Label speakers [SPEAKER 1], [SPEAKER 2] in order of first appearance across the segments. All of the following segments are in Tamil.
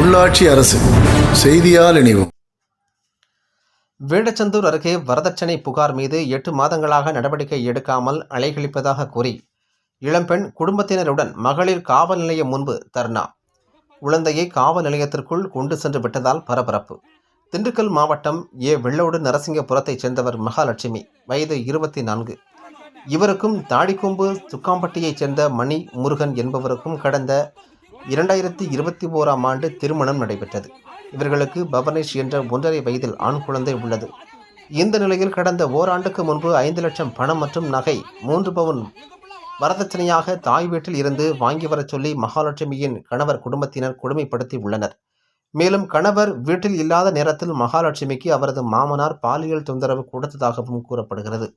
[SPEAKER 1] உள்ளாட்சி அரசு. செய்தியால் இணைவோம்.
[SPEAKER 2] வேடச்சந்தூர் அருகே வரதட்சணை புகார் மீது எட்டு மாதங்களாக நடவடிக்கை எடுக்காமல் அலைகழிப்பதாக கூறி இளம்பெண் குடும்பத்தினருடன் மகளிர் காவல் நிலையம் முன்பு தர்ணா. குழந்தையை காவல் நிலையத்திற்குள் கொண்டு சென்று விட்டதால் பரபரப்பு. திண்டுக்கல் மாவட்டம் ஏ. வெள்ளோடு நரசிங்கபுரத்தைச் சேர்ந்தவர் மகாலட்சுமி வயது இருபத்தி நான்கு. இவருக்கும் தாடிக்கொம்பு சுக்காம்பட்டியைச் சேர்ந்த மணி முருகன் என்பவருக்கும் கடந்த இரண்டாயிரத்தி இருபத்தி ஓராம் ஆண்டு திருமணம் நடைபெற்றது. இவர்களுக்கு பவனேஷ் என்ற ஒன்றரை வயதில் ஆண் குழந்தை உள்ளது. இந்த நிலையில் கடந்த ஓராண்டுக்கு முன்பு ஐந்து லட்சம் பணம் மற்றும் நகை மூன்று பவுன் வரதட்சணையாக தாய் வீட்டில் இருந்து வாங்கி வரச் சொல்லி மகாலட்சுமியின் கணவர் குடும்பத்தினர் கொடுமைப்படுத்தி உள்ளனர். மேலும் கணவர் வீட்டில் இல்லாத நேரத்தில் மகாலட்சுமிக்கு அவரது மாமனார் பாலியல் தொந்தரவு கொடுத்ததாகவும் கூறப்படுகிறது.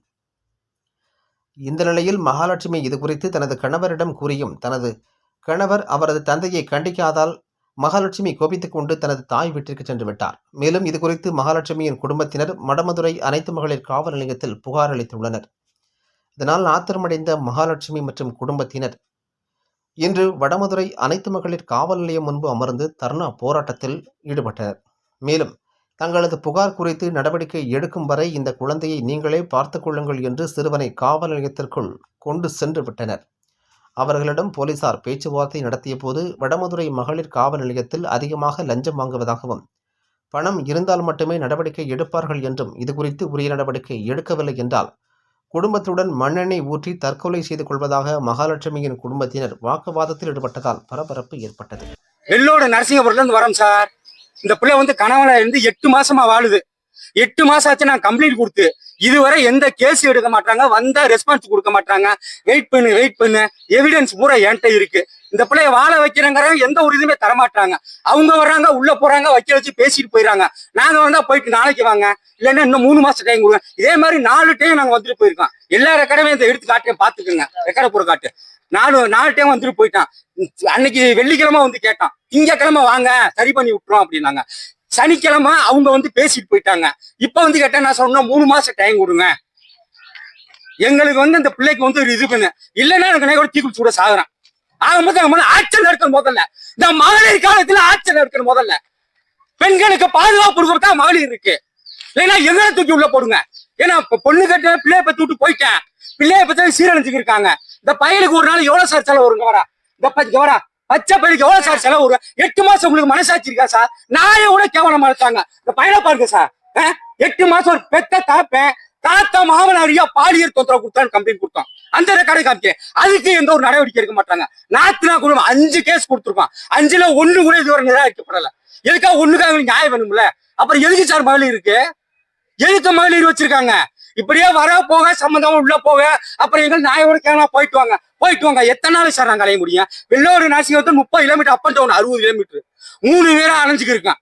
[SPEAKER 2] இந்த நிலையில் மகாலட்சுமி இது குறித்து தனது கணவரிடம் கூறியும் தனது கணவர் அவரது தந்தையை கண்டிக்காதால் மகாலட்சுமி கோபித்துக் கொண்டு தனது தாய் வீட்டிற்கு சென்று விட்டார். மேலும் இது குறித்து மகாலட்சுமியின் குடும்பத்தினர் மடமதுரை அனைத்து மகளிர் காவல் நிலையத்தில் புகார் அளித்துள்ளனர். இதனால் ஆத்திரமடைந்த மகாலட்சுமி மற்றும் குடும்பத்தினர் இன்று வடமதுரை அனைத்து மகளிர் காவல் நிலையம் முன்பு அமர்ந்து தர்ணா போராட்டத்தில் ஈடுபட்டனர். மேலும் தங்களது புகார் குறித்து நடவடிக்கை எடுக்கும் வரை இந்த குழந்தையை நீங்களே பார்த்துக் கொள்ளுங்கள் என்று சிறுவனை காவல் நிலையத்திற்குள் கொண்டு சென்று விட்டனர். அவர்களிடம் போலீசார் பேச்சுவார்த்தை நடத்திய போது வடமதுரை மகளிர் காவல் நிலையத்தில் அதிகமாக லஞ்சம் வாங்குவதாகவும் பணம் இருந்தால் மட்டுமே நடவடிக்கை எடுப்பார்கள் என்றும் இதுகுறித்து உரிய நடவடிக்கை எடுக்கவில்லை என்றால் குடும்பத்துடன் மண்ணெண்ணெய் ஊற்றி தற்கொலை செய்து கொள்வதாக மகாலட்சுமியின் குடும்பத்தினர் வாக்குவாதத்தில் ஈடுபட்டதால் பரபரப்பு ஏற்பட்டது.
[SPEAKER 3] வெள்ளோட நரசிங்கபுரத்துல இருந்து வரோம் சார். இந்த பிள்ளை வந்து கணவனை இருந்து எட்டு மாசமா வாழுது. எட்டு மாசம் ஆச்சு நான் கம்ப்ளைண்ட் கொடுத்து. இதுவரை எந்த கேஸ் எடுக்க மாட்டாங்க வந்தா ரெஸ்பான்ஸ் கொடுக்க மாட்டாங்க. வெயிட் பண்ணு வெயிட் பண்ணு. எவிடன்ஸ் பூரா என்கிட்ட இருக்கு. இந்த பிள்ளைய வாழ வைக்கிறங்கிற எந்த ஒரு இதுவுமே தரமாட்டாங்க. அவங்க வர்றாங்க உள்ள போறாங்க வைக்க வச்சு பேசிட்டு போயிடறாங்க நாங்க வந்தா போயிட்டு நாளைக்கு வாங்க. இல்லைன்னா இன்னும் மூணு மாசம் டைம் கொடுங்க. இதே மாதிரி நாலு டைம் நாங்க வந்துட்டு போயிருக்கோம். எல்லா ரெக்கார்டுமே இந்த எடுத்து காட்டுறேன் பாத்துக்கோங்க ரெக்கார்ட் போற காட்டு. நாலு நாலு டைம் வந்துட்டு போயிட்டான். அன்னைக்கு வெள்ளிக்கிழமை வந்து கேட்டான். திங்கக்கிழமை வாங்க சரி பண்ணி விட்டுறோம் அப்படின்னாங்க. சனிக்கிழமை அவங்க வந்து பேசிட்டு போயிட்டாங்க. இப்ப வந்து கேட்டா நான் சொன்ன மூணு மாசம் டைம் கொடுங்க. எங்களுக்கு வந்து இந்த பிள்ளைக்கு வந்து ஒரு இது பண்ணு. இல்லைன்னா எனக்கு நான் கூட தீக்குள் சூட சாகுறேன். ஆகும்போது நம்ம முதல்ல ஆட்சியில் எடுக்கணும் முதல்ல. இந்த மகளிர் காலத்துல ஆட்சியில் எடுக்கணும் முதல்ல. பெண்களுக்கு பாதுகாப்பு கொடுக்கறதா மகளிர் இருக்கு. இல்லைன்னா எங்களை தூக்கி உள்ள போடுங்க. ஏன்னா பொண்ணு கட்ட பிள்ளைய பத்தி விட்டு போயிட்டேன். பிள்ளைய பத்தி சீரழிஞ்சுக்கு இருக்காங்க இந்த பையனுக்கு ஒரு நாள் எவ்வளவு சார் செலவு வருங்க வரா இந்த வரா பச்சை பையனுக்கு எவ்வளவு சார் செலவு வரும் எட்டு மாசம் உங்களுக்கு மனசாட்சி இருக்கா சார்? நாயை கூட கேவலமா இருக்காங்க இந்த பையனை பாருங்க சார். எட்டு மாசம் ஒரு பெத்த தாப்பேன் தாத்தா மாமனாரியா பாலியல் தொந்தரவு கொடுத்தான்னு கம்ப்ளைண்ட் கொடுத்தோம். அந்த ரெக்கார்டை காமிக்க அதுக்கு எந்த ஒரு நடவடிக்கை எடுக்க மாட்டாங்க. நாத்துனா குடும்பம் அஞ்சு கேஸ் கொடுத்துருக்கோம் அஞ்சுல ஒண்ணு கூட இதுவரை நிராகரிக்கப்படல. எதுக்காக ஒண்ணுக்காக நியாயம் வேணும்ல அப்புறம் எதுக்கு சார் மகளிர் இருக்கு எதுக்கு மகளிர் வச்சிருக்காங்க? இப்படியே வர போக சம்பந்தமா உள்ள போக அப்புறம் எங்க நியாயோட கேனா போயிட்டு வாங்க. போயிட்டு வாங்க. எத்தனை நாள் சார் நாங்க அலைய முடியும்? வெள்ளோடு நாசிகத்தை முப்பது கிலோமீட்டர் அப் அண்ட் டவுன் அறுபது கிலோமீட்டர் மூணு பேரா அலைஞ்சுக்கு இருக்கேன்.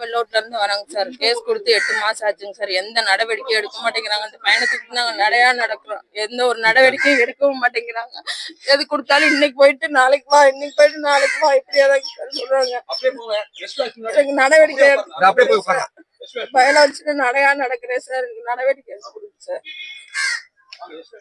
[SPEAKER 4] வெள்ளோட்ல இருந்து வராங்க சார். கேஸ் கொடுத்து எட்டு மாசம் ஆச்சுங்க சார். எந்த நடவடிக்கையும் எடுக்க மாட்டேங்கிறாங்க. அந்த பயணத்துக்கு நாங்க நடையா நடக்கிறோம். எந்த ஒரு நடவடிக்கையும் எடுக்கவும் மாட்டேங்கிறாங்க. எது கொடுத்தாலும் இன்னைக்கு போயிட்டு நாளைக்கு வா இன்னைக்கு போயிட்டு நாளைக்கு வா. இப்படியாதான் சார் சொல்றாங்க. நடவடிக்கை எடுக்க- வச்சுட்டு நடையா நடக்கிறேன் சார் எனக்கு நடவடிக்கை சார்